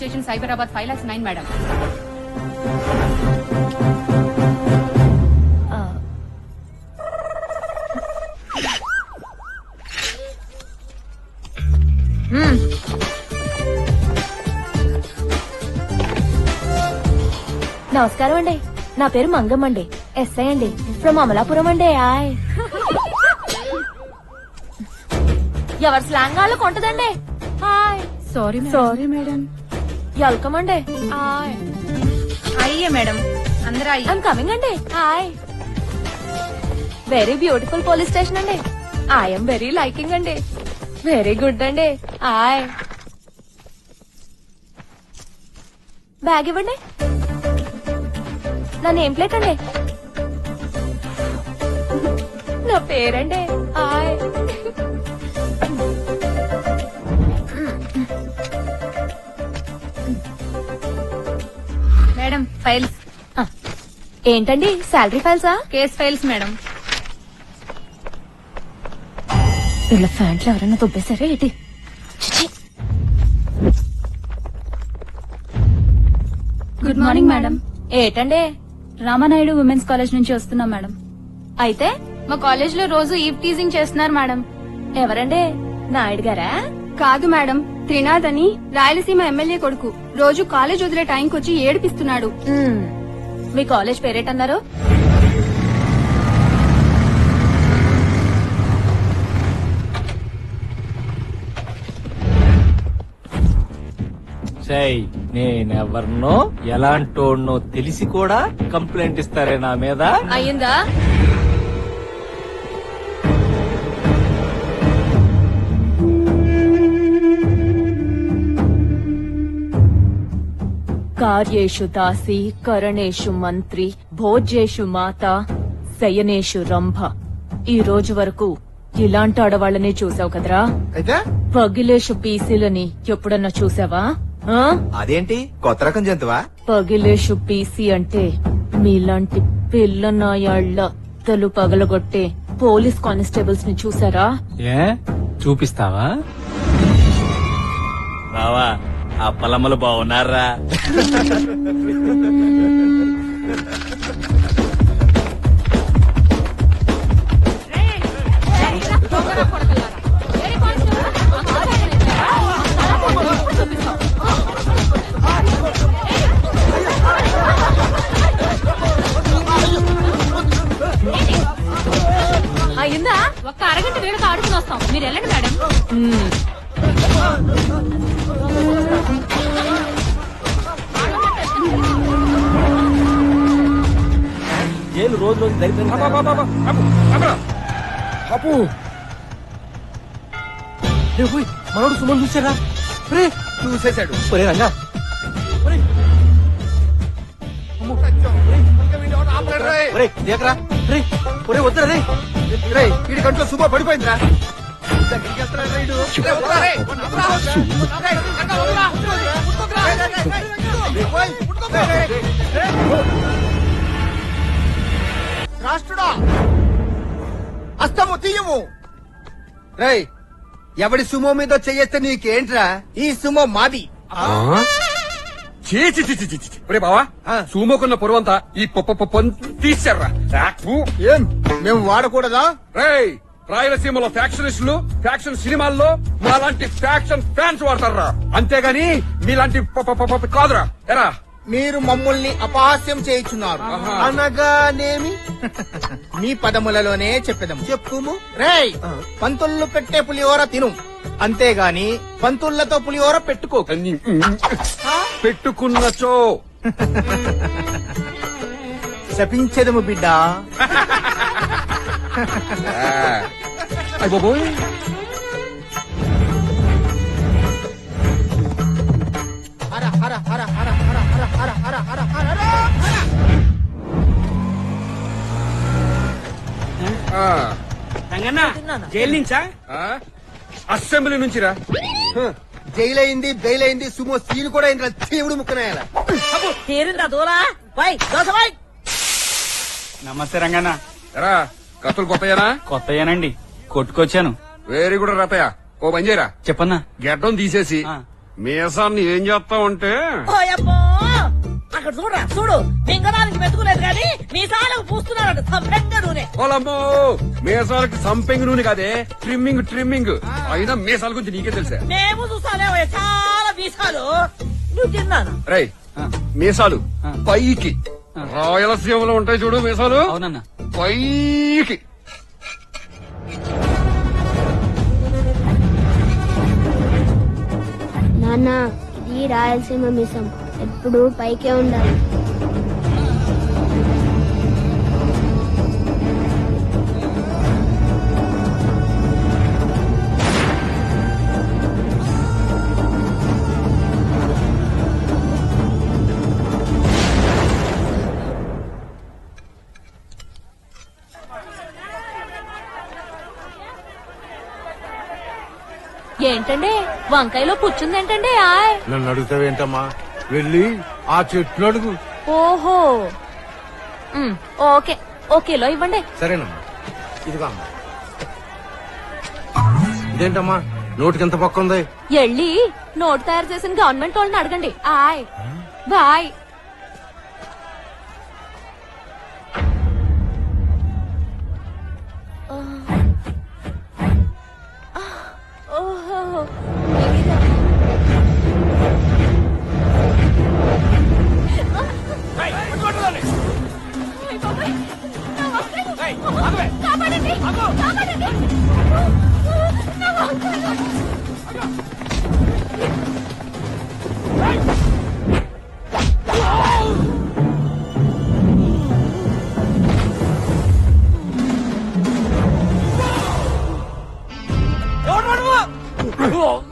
Station Cyberabad five lakhs nine madam. నమస్కారం అండి. నా పేరు మంగమ్మ అండి. ఎస్ఐ అండి. ఫ్రమ్ అమలాపురం అండి ఆయ్ ఎవరి స్లాంగ్ వాళ్ళకు ఉంటదండి hi sorry sorry madam. Welcome అండి హాయ్ అయ్యే మేడం అందరూ అయ్యే ఐమ్ కమింగ్ అండి hi very beautiful police station అండి ఐఎమ్ వెరీ లైకింగ్ అండి వెరీ గుడ్ అండి హాయ్ బ్యాగ్ ఇవ్వండి నా నేమ్ ప్లేట్ అండి. నా పేరండి. Hi files. ఏంటండి? శాలరీ ఫైల్సా? Case files madam. వీళ్ళ ఫ్యాంట్లు ఎవరైనా దుబ్బేశారా ఏంటి. గుడ్ మార్నింగ్ మేడం ఏటండి? రామానాయుడు ఉమెన్స్ కాలేజ్ నుంచి వస్తున్నాం మేడం. అయితే? మా కాలేజ్లో రోజు ఈవ్ టీజింగ్ చేస్తున్నారు మేడం. ఎవరండి? నాయుడు గారా? కాదు మేడం. త్రినాథ్ అని రాయలసీమ ఎమ్మెల్యే కొడుకు. రోజు కాలేజ్ వదిలే టైంకి వచ్చి ఏడిపిస్తున్నాడు. మీ కాలేజ్ పేరేటన్నారు? సై నేనెవర్నో ఎలాంటోడ్నో తెలిసి కూడా కంప్లైంట్ ఇస్తారే నా మీద? అయ్యిందా? కార్యేషు దాసి కరణేషు మంత్రి భోజ్యేషు మాత శయనేషు రంభ. ఈ రోజు వరకు ఇలాంటి ఆడవాళ్ళని చూసావు కదరా? అయితే? పగిలేషు పీసీలని ఎప్పుడన్నా చూసావా? ఆ? అదేంటి? కొత్త రకం జంతువా? పగిలేషు పీసీ అంటే మీలాంటి పిల్ల నాయాళ్ళ తలు పగలగొట్టే పోలీస్ కానిస్టేబుల్స్ని చూసారా? ఏ? చూపిస్తావా? బావా ఆ పొలమ్మలు బాగున్నారా? జైలు రోజు రోజు దరిద్రంగా అప్పు మనోడు సుమన్ చూసారా రే చూసేశాడు ఒరే రంగా ఒరే దేకరా రే ఒరే వద్దురా రే రేయ్, వీడి కంట్లో సుమో పడిపోయిందిరా దగ్గరికి రాష్ట్రుడా? అస్తము తీయము. రేయ్ ఎవడి సుమో మీద చెయ్యేస్తే నీకేంట్రా? ఈ సుమో మాది. బావా ఆ. సూమోకున్న పొరవంతా ఈ తీసారా ఏం? మేము వాడకూడదా? రేయ్ రాయలసీమలో ఫ్యాక్షనిస్టులు ఫ్యాక్షన్ సినిమాల్లో మాలాంటి ఫ్యాక్షన్ ఫ్యాన్స్ వాడతారా అంతేగాని మీలాంటి కాదురా. ఎరా. మీరు మమ్మల్ని అపహాస్యం చేయుచున్నారు. అనగానేమి? మీ పదములలోనే చెప్పేదాం చెప్పుము. రేయ్ పంతుళ్ళు పెట్టే పులిహోర తిను. అంతేగాని పంతుళ్ళతో పులిహోర పెట్టుకో. పెట్టుకున్నచో శపించదము బిడ్డ. అయ్య బాబోయ్. హర హర హర. జైలు నుంచా? అసెంబ్లీ నుంచి రా జైలు అయింది బెయిల్ అయింది సుమో సీన్ కూడా అయింది తీవుడు ముక్కనాయాల. తీరిందా దూలా? పై నమస్తే రంగన్న. రా కథలు కొత్తయేనా కొత్తయేనండి కొట్టుకొచ్చాను. వేరే కూడా రాతయ్య ఓ పని చేయరా? చెప్పన్నా. గెడ్డం తీసేసి మీసాన్ని ఏం చేస్తావు అంటే అక్కడ చూడరా చూడు. మింగడానికి మెతుకులేదు కానీ మీ సాలకు పూస్తున్నాడు సంపెంగ నూనె. మీసాలకి సంపెంగ్ నూనె కాదే ట్రిమ్మింగ్ ట్రిమ్మింగ్ అయినా మీసాల గురించి నీకే తెలుసా? మేము చూసాలేమయ్య చాలా మీసాలు. నువ్వు తిన్నాను? రై మీసాలు పైకి. రాయలసీమలో ఉంటాయి చూడు మీసాలు. అవునన్నా. పైకి. నాన్న ఇది రాయలసీమ మిసం. ఎప్పుడు పైకే ఉండాలి. ఏంటండి? వంకాయలో పుచ్చుందేంటండి? ఆయ్ నన్ను అడుగుతావేంటమ్మా? వెళ్ళి ఆ చెట్లు అడుగు. ఓహో. ఉమ్, ఓకే. ఓకేలో ఇవ్వండి. సరేనమ్మా. ఇదిగో అమ్మా. ఇదేంటమ్మా? నోటికి ఎంత పక్క ఉంది ఎళ్ళి నోట్ తయారు చేసిన గవర్నమెంట్ వాళ్ళని అడగండి. ఆయ్. బాయ్. ఓహో.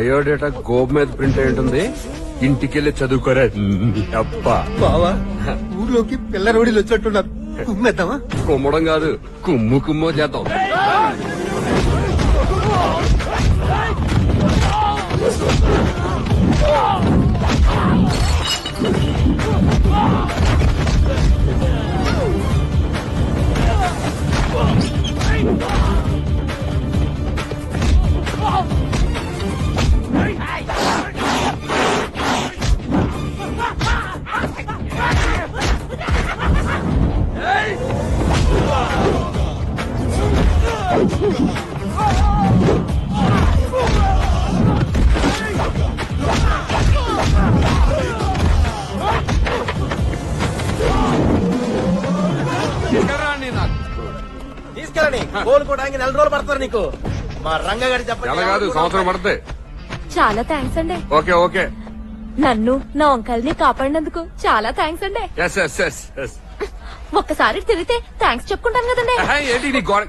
బయోడేటా గోపు మీద ప్రింట్ అయి ఉంటుంది. ఇంటికెళ్ళి చదువుకోరా. అబ్బా. బావా ఊర్లోకి పిల్ల రోడీలు వచ్చేట్టున్నారు కుమ్మేద్దామా? కుమ్మడం కాదు కుమ్ము కుమ్మో చేద్దాం. నీకు? మా రంగగారి కాదు సంవత్సరం పడుతుంది చాలా థ్యాంక్స్ అండి. Okay okay. నన్ను నా వంకాయల్ని కాపాడినందుకు చాలా థ్యాంక్స్ అండి. ఎస్ ఎస్ ఎస్ ఎస్ ఒక్కసారి తిరిగితే థ్యాంక్స్ చెప్పుకుంటాను కదండి. ఏంటి నీ గోడ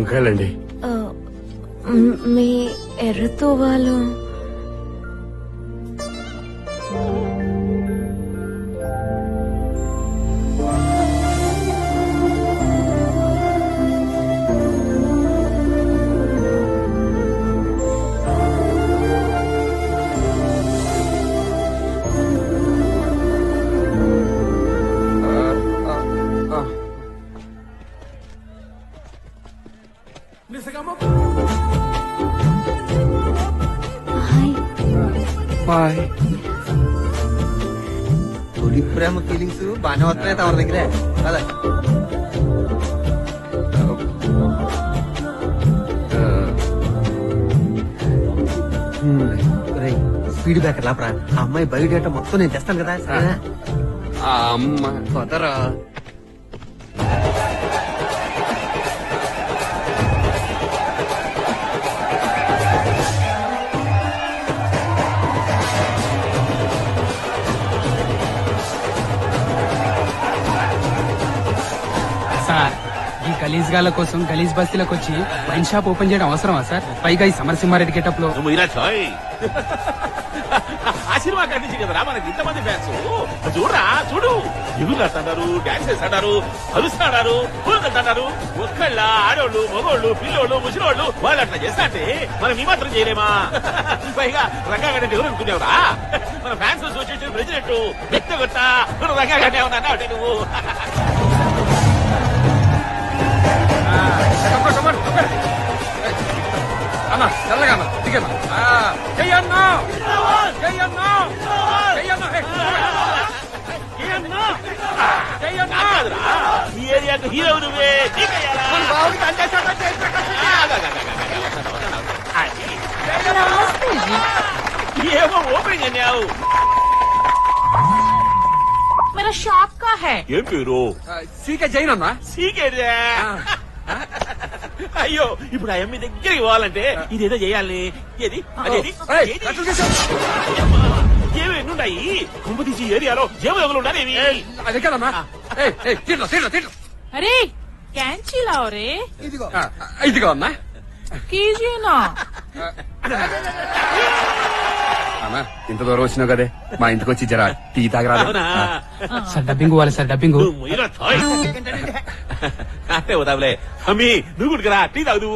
వంకాయలండి ఆ, మీ ఎర్రతో వాళ్ళు బాయ్ తొలి ప్రేమ ఫీలింగ్స్ బాగానే వస్తున్నాయి తమ దగ్గరే కదా స్పీడ్ బ్రేకర్ లాపరా ఆ అమ్మాయి బయోడేటా మొత్తం నేను తెస్తాను కదా ఆ అమ్మ గలీజ్ గాల కోసం గలీజ్ బస్తీలకు వచ్చి వైన్ షాప్ ఓపెన్ చేయడం అవసరమా సార్? పైగా ఈ సమరసింహారెడ్డి గెటప్లో నువ్వు ఇలా చాయ్. ఆ సినిమా కదరా మనకి ఇంతమంది ఫ్యాన్స్ చూడరా చూడు. ఎగురు అంటారు డాన్స్ చేస్తాడారు కలుస్తాడారు పూలకంటారు ఒక్కళ్ళ ఆడోళ్ళు మగోళ్ళు పిల్లోళ్ళు ముసిలోళ్ళు వాళ్ళు అట్లా చేస్తాంటే మనం ఈ మాత్రం చేయలేమా? పైగా రంగాగడ్డ ఎవరు అనుకునేవరా? మన ఫ్యాన్స్ అసోసియేషన్ ప్రెసిడెంట్ వ్యక్తిగత మన ఏమన్నా అంటే నువ్వు? అన్న తెల్లగా అన్న దిగన్న చెయ్యన్నా చెయ్యన్నా చెయ్యన్నా చెయ్యన్నా చెయ్యన్నా కాదురా ఈ ఏరియాకు హీరో నువ్వే నీకయ్యాలా? మన బావుకి అందేశాడు, చేసి ఏమో ఓపెనింగ్ అన్నావు मेरा शॉप का है ఏం పేరు సీకే జైన్ అన్నా సీకేదే అయ్యో ఇప్పుడు ఆ మీ దగ్గర ఇవ్వాలంటే ఇదేదో చేయాలి. ఏది? అదేది? కుంభ తీసి ఏది ఏరియాలో జేబులు ఎవరు ఉండాలి అదే కదమ్మా. తిట్ల తిట్ల తిట్ల అరే క్యాన్సీ లావరే ఇదిగో. ఇదిగో అమ్మా. ఇంత దూరం వచ్చినావు కదే. మా ఇంటికి వచ్చి జరా టీ తాగరా సార్ డబ్బింగ్ పోవాలి సార్ డబ్బింగ్. အဲ့တော့တပလေအမေနုကုတကရာတိတောက်သူ